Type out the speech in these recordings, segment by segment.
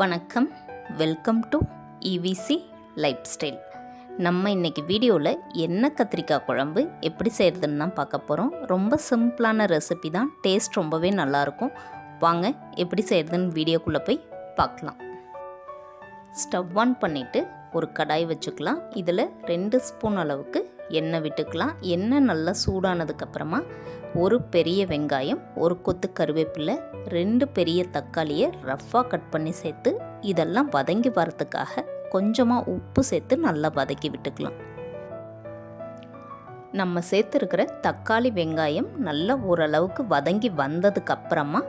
வணக்கம். Welcome to EVC lifestyle நம்ம இன்னைக்கு வீடியோவில் என்ன கத்திரிக்காய் குழம்பு எப்படி செய்கிறதுன்னு தான் பார்க்க போகிறோம் ரொம்ப சிம்பிளான ரெசிபி தான். டேஸ்ட் ரொம்பவே நல்லாயிருக்கும் வாங்க எப்படி செய்கிறதுன்னு வீடியோக்குள்ளே போய் பார்க்கலாம். ஸ்டவ் ஆன் பண்ணிவிட்டு ஒரு கடாய் வச்சுக்கலாம். இதில் ரெண்டு ஸ்பூன் அளவுக்கு எண்ணெய் விட்டுக்கலாம். எண்ணெய் நல்லா சூடானதுக்கப்புறமா ஒரு பெரிய வெங்காயம் ஒரு கொத்து கருவேப்பிலை ரெண்டு பெரிய தக்காளியை ரஃப்பாக கட் பண்ணி சேர்த்து இதெல்லாம் வதங்கி வரத்துக்காக கொஞ்சமாக உப்பு சேர்த்து நல்லா வதக்கி விட்டுக்கலாம். நம்ம சேர்த்துருக்கிற தக்காளி வெங்காயம் நல்லா ஓரளவுக்கு வதங்கி வந்ததுக்கப்புறமா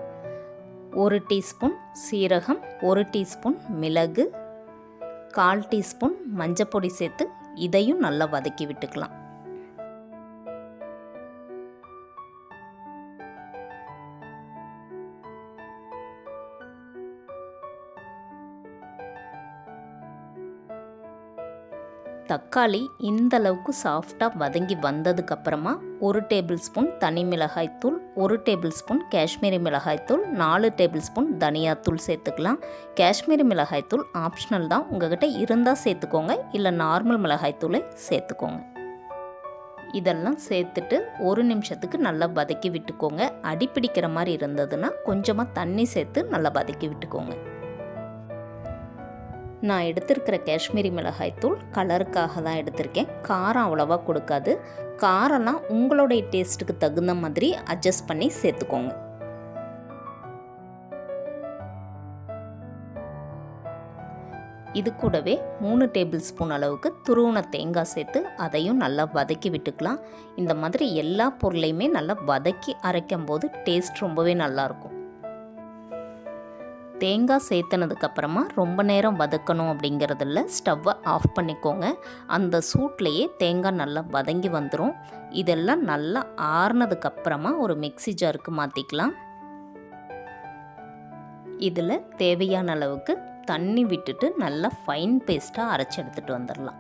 ஒரு டீஸ்பூன் சீரகம் ஒரு டீஸ்பூன் மிளகு கால் டீஸ்பூன் மஞ்சப்பொடி சேர்த்து இதையும் நல்லா வதக்கி விட்டுக்கலாம். தக்காளி இந்த அளவுக்கு சாஃப்டாக வதங்கி வந்ததுக்கப்புறமா ஒரு டேபிள் ஸ்பூன் தனி மிளகாய்த்தூள் ஒரு டேபிள் ஸ்பூன் காஷ்மீரி மிளகாய்த்தூள் நாலு டேபிள் ஸ்பூன் தனியாத்தூள் சேர்த்துக்கலாம். காஷ்மீரி மிளகாய்த்தூள் ஆப்ஷனல் தான். உங்கள்கிட்ட இருந்தால் சேர்த்துக்கோங்க. இல்லை நார்மல் மிளகாய்த்தூளை சேர்த்துக்கோங்க. இதெல்லாம் சேர்த்துட்டு ஒரு நிமிஷத்துக்கு நல்லா வதக்கி விட்டுக்கோங்க. அடி பிடிக்கிற மாதிரி இருந்ததுன்னா கொஞ்சமாக தண்ணி சேர்த்து நல்லா வதக்கி விட்டுக்கோங்க. நான் எடுத்திருக்கிற காஷ்மீரி மிளகாய் தூள் கலருக்காக தான் எடுத்திருக்கேன். காரம் அவ்வளோவா கொடுக்காது. காரம்லாம் உங்களுடைய டேஸ்ட்டுக்கு தகுந்த மாதிரி அட்ஜஸ்ட் பண்ணி சேர்த்துக்கோங்க. இது கூடவே மூணு டேபிள் ஸ்பூன் அளவுக்கு துருவன தேங்காய் சேர்த்து அதையும் நல்லா வதக்கி விட்டுக்கலாம். இந்த மாதிரி எல்லா பொருளையுமே நல்லா வதக்கி அரைக்கும் போது டேஸ்ட் ரொம்பவே நல்லாயிருக்கும் தேங்காய் சேர்த்துனதுக்கப்புறமா ரொம்ப நேரம் வதக்கணும் அப்படிங்கிறதில்ல ஸ்டவ்வை ஆஃப் பண்ணிக்கோங்க. அந்த சூட்லேயே தேங்காய் நல்லா வதங்கி வந்துடும் இதெல்லாம் நல்லா ஆறுனதுக்கப்புறமா ஒரு மிக்சி ஜாருக்கு மாற்றிக்கலாம் இதில் தேவையான அளவுக்கு தண்ணி விட்டுட்டு நல்லா ஃபைன் பேஸ்ட்டாக அரைச்சி எடுத்துகிட்டு வந்துடலாம்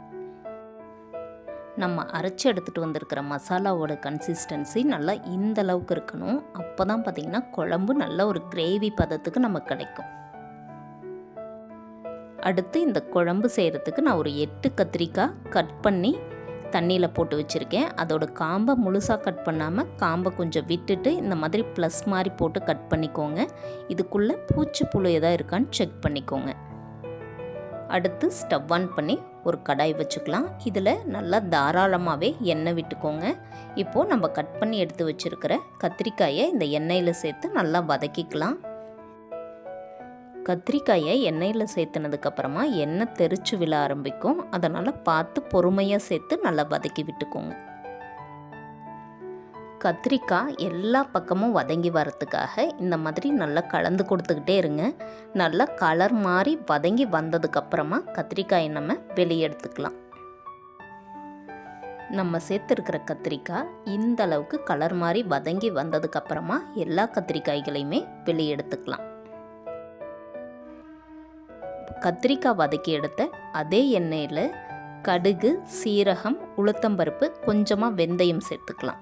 நம்ம அரைச்சி எடுத்துகிட்டு வந்திருக்கிற மசாலாவோட கன்சிஸ்டன்சி நல்லா இந்த அளவுக்கு இருக்கணும். அப்போ தான் பார்த்திங்கன்னா குழம்பு நல்ல ஒரு கிரேவி பதத்துக்கு நமக்கு கிடைக்கும். அடுத்து இந்த குழம்பு செய்கிறதுக்கு நான் ஒரு எட்டு கத்திரிக்காய் கட் பண்ணி தண்ணியில் போட்டு வச்சுருக்கேன். அதோட காம்பை முழுசாக கட் பண்ணாமல் காம்பை கொஞ்சம் விட்டுட்டு இந்த மாதிரி ப்ளஸ் மாதிரி போட்டு கட் பண்ணிக்கோங்க. இதுக்குள்ளே பூச்சி புழு எதாவது இருக்கான்னு செக் பண்ணிக்கோங்க. அடுத்து ஸ்டவ் ஆன் பண்ணி ஒரு கடாய் வச்சுக்கலாம். இதில் நல்லா தாராளமாகவே எண்ணெய் விட்டுக்கோங்க. இப்போது நம்ம கட் பண்ணி எடுத்து வச்சுருக்கிற கத்திரிக்காயை இந்த எண்ணெயில் சேர்த்து நல்லா வதக்கிக்கலாம். கத்திரிக்காயை எண்ணெயில் சேர்த்துனதுக்கப்புறமா எண்ணெய் தெரிச்சு விழ ஆரம்பிக்கும். அதனால் பார்த்து பொறுமையாக சேர்த்து நல்லா வதக்கி விட்டுக்கோங்க. கத்திரிக்காய் எல்லா பக்கமும் வதங்கி வரத்துக்காக இந்த மாதிரி நல்லா கலந்து கொடுத்துக்கிட்டே இருங்க. நல்லா கலர் மாதிரி வதங்கி வந்ததுக்கப்புறமா கத்திரிக்காயை நம்ம வெளியே எடுத்துக்கலாம். நம்ம சேர்த்துருக்கிற கத்திரிக்காய் இந்த அளவுக்கு கலர் மாதிரி வதங்கி வந்ததுக்கப்புறமா எல்லா கத்திரிக்காய்களையுமே வெளியே எடுத்துக்கலாம். கத்திரிக்காய் வதக்கி எடுத்த அதே எண்ணெயில் கடுகு சீரகம் உளுத்தம்பருப்பு கொஞ்சமாக வெந்தயம் சேர்த்துக்கலாம்.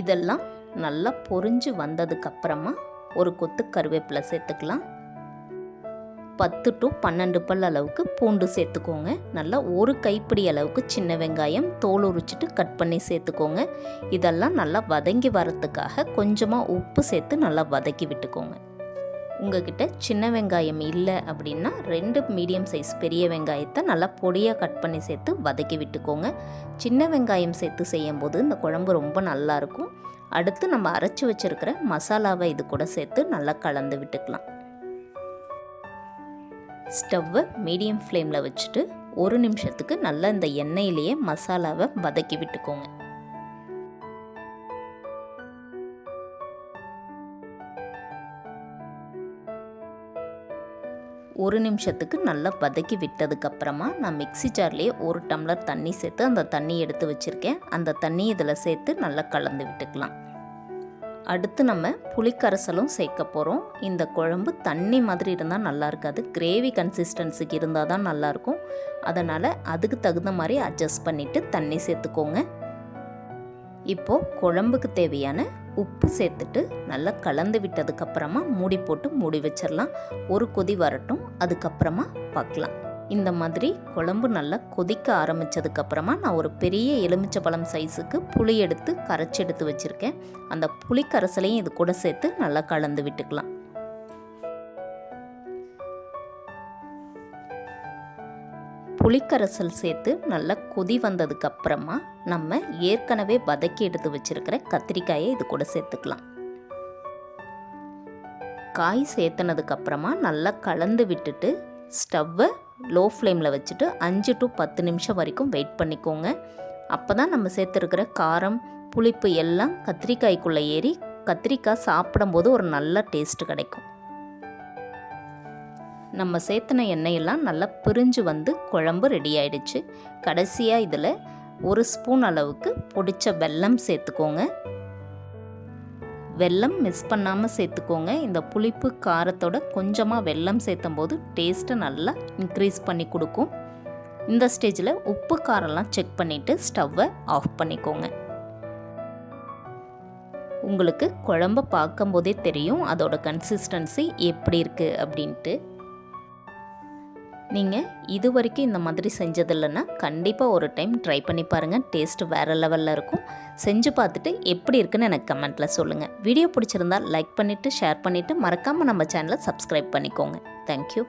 இதெல்லாம் நல்லா பொரிஞ்சு வந்ததுக்கப்புறமா ஒரு கொத்து கருவேப்பிலை சேர்த்துக்கலாம். பத்து டு பன்னெண்டு பல் அளவுக்கு பூண்டு சேர்த்துக்கோங்க. நல்லா ஒரு கைப்பிடி அளவுக்கு சின்ன வெங்காயம் தோல் உரிச்சிட்டு கட் பண்ணி சேர்த்துக்கோங்க. இதெல்லாம் நல்லா வதங்கி வரத்துக்காக கொஞ்சமாக உப்பு சேர்த்து நல்லா வதக்கி விட்டுக்கோங்க. உங்ககிட்ட சின்ன வெங்காயம் இல்லை அப்படின்னா ரெண்டு மீடியம் சைஸ் பெரிய வெங்காயத்தை நல்லா பொடியாக கட் பண்ணி சேர்த்து வதக்கி விட்டுக்கோங்க. சின்ன வெங்காயம் சேர்த்து செய்யும்போது இந்த குழம்பு ரொம்ப நல்லாயிருக்கும் அடுத்து நம்ம அரைச்சி வச்சுருக்கிற மசாலாவை இது கூட சேர்த்து நல்லா கலந்து விட்டுக்கலாம். ஸ்டவ்வை மீடியம் ஃப்ளேமில் வச்சுட்டு ஒரு நிமிஷத்துக்கு நல்லா இந்த எண்ணெயிலேயே மசாலாவை வதக்கி விட்டுக்கோங்க. ஒரு நிமிஷத்துக்கு நல்லா வதக்கி விட்டதுக்கப்புறமா நான் மிக்சி ஜார்லேயே ஒரு டம்ளர் தண்ணி சேர்த்து அந்த தண்ணி எடுத்து வச்சுருக்கேன். அந்த தண்ணி இதில் சேர்த்து நல்லா கலந்து விட்டுக்கலாம். அடுத்து நம்ம புளிக்கரைசலும் சேர்க்க போகிறோம் இந்த குழம்பு தண்ணி மாதிரி இருந்தால் நல்லா இருக்காது. கிரேவி கன்சிஸ்டன்சிக்கு இருந்தால் தான் நல்லாயிருக்கும் அதனால் அதுக்கு தகுந்த மாதிரி அட்ஜஸ்ட் பண்ணிவிட்டு தண்ணி சேர்த்துக்கோங்க. இப்போது குழம்புக்கு தேவையான உப்பு சேர்த்துட்டு நல்லா கலந்து விட்டதுக்கப்புறமா மூடி போட்டு மூடி வச்சிடலாம். ஒரு கொதி வரட்டும் அதுக்கப்புறமா பார்க்கலாம். இந்த மாதிரி குழம்பு நல்லா கொதிக்க ஆரம்பித்ததுக்கப்புறமா நான் ஒரு பெரிய எலுமிச்சப்பழம் சைஸுக்கு புளி எடுத்து கரைச்சி எடுத்து வச்சுருக்கேன். அந்த புளி கரைசலையும் இது கூட சேர்த்து நல்லா கலந்து விட்டுக்கலாம். புளிக்கரைசல் சேர்த்து நல்லா கொதி வந்ததுக்கப்புறமா நம்ம ஏற்கனவே வதக்கி எடுத்து வச்சுருக்கிற கத்திரிக்காயை இது கூட சேர்த்துக்கலாம். காய் சேர்த்துனதுக்கப்புறமா நல்லா கலந்து விட்டுட்டு ஸ்டவ்வை லோ ஃப்ளேமில் வச்சுட்டு அஞ்சு டு பத்து நிமிஷம் வரைக்கும் வெயிட் பண்ணிக்கோங்க. அப்போ தான் நம்ம சேர்த்துருக்கிற காரம் புளிப்பு எல்லாம் கத்திரிக்காய்க்குள்ளே ஏறி கத்திரிக்காய் சாப்பிடும்போது ஒரு நல்ல டேஸ்ட் கிடைக்கும். நம்ம சேர்த்துன எண்ணெயெல்லாம் நல்லா பிரிஞ்சு வந்து குழம்பு ரெடி ஆயிடுச்சு. கடைசியாக இதில் ஒரு ஸ்பூன் அளவுக்கு பொடிச்ச வெல்லம் சேர்த்துக்கோங்க. வெல்லம் மிஸ் பண்ணாமல் சேர்த்துக்கோங்க. இந்த புளிப்பு காரத்தோட கொஞ்சமாக வெல்லம் சேர்த்தும் போது டேஸ்ட்டை நல்லா இன்க்ரீஸ் பண்ணி கொடுக்கும். இந்த ஸ்டேஜில் உப்பு காரம்லாம் செக் பண்ணிவிட்டு ஸ்டவ்வை ஆஃப் பண்ணிக்கோங்க. உங்களுக்கு குழம்ப பார்க்கும்போதே தெரியும் அதோட கன்சிஸ்டன்சி எப்படி இருக்குது அப்படின்ட்டு. நீங்கள் இது வரைக்கும் இந்த மாதிரி செஞ்சதில்லைன்னா கண்டிப்பாக ஒரு டைம் ட்ரை பண்ணி பாருங்கள் டேஸ்ட் வேறு லெவலில் இருக்கும். செஞ்சு பார்த்துட்டு எப்படி இருக்குன்னு எனக்கு கமெண்ட்டில் சொல்லுங்கள் வீடியோ பிடிச்சிருந்தால் லைக் பண்ணிவிட்டு ஷேர் பண்ணிவிட்டு மறக்காமல் நம்ம சேனலை சப்ஸ்கிரைப் பண்ணிக்கோங்க. தேங்க்யூ